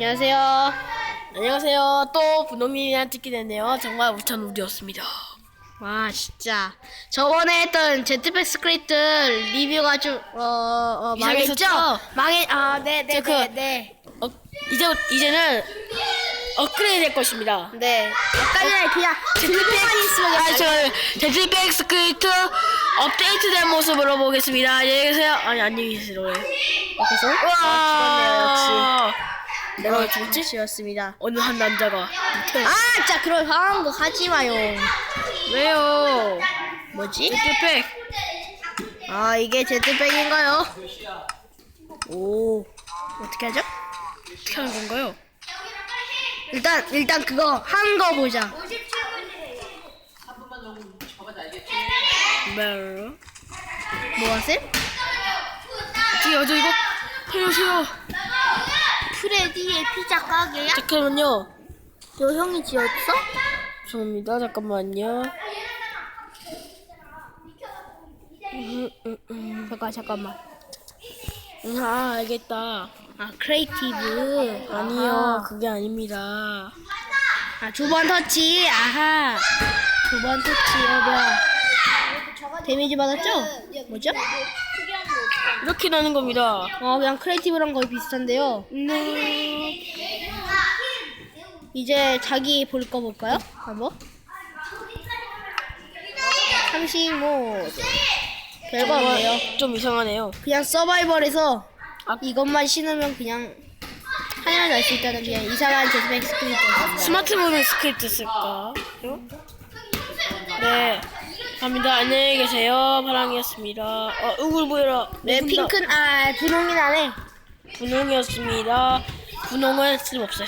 안녕하세요. 안녕하세요. 또 분홍님이랑 찍게 됐네요. 정말 우천 우리였습니다. 와 진짜 저번에 했던 제트팩 스크립트 리뷰가 좀 어, 어 망했죠? 이상했었죠? 망해 아 네네 저 그- 네, 네. 어, 이제 이제는 업그레이드 될 것입니다. 네. 아까 전에 그냥 들고만 있으면 아, 저 제트백 스크립트 업데이트된 모습으로 보겠습니다. 안녕히 계세요. 아니 안녕히 계세요. 계속 와, 내가 내가 죽었지? 지었습니다. 어느 한 남자가 아, 진짜 그런 화한 거 하지 마요. 왜요? 뭐지? 제트백 아, 이게 제트백인가요? 오, 어떻게 하죠? 어떻게 하는 건가요? 일단 일단 그거 한 거 보자. 네. 뭐 하세요? 하죠 이거? 살려주세요. 프레디의 피자 가게야? 잠깐만요. 너 형이 지었어? 죄송합니다. 잠깐만요. 음, 음, 음. 잠깐 잠깐만. 음, 아 알겠다. 아 크리에이티브 아니요 그게 아닙니다. 아 두 번 터치 아하 두 번 터치 어 뭐야 데미지 받았죠? 뭐죠? 이렇게 나는 겁니다. 어 그냥 크리에이티브랑 거의 비슷한데요 네. 이제 자기 볼 거 볼까요? 한번 상식 모드 별거 없네요 좀 이상하네요. 그냥 서바이벌에서 아. 이것만 신으면 그냥 하나만 알수 있다는 그냥 이상한 제트백 스크립트였습니다 스마트폰 스크립트 쓸까? 네. 갑니다. 안녕히 계세요. 파랑이었습니다. 어, 얼굴 보여라. 네 핑크 핑크는 아 분홍이 나네 분홍이었습니다. 분홍은 쓸모없어요.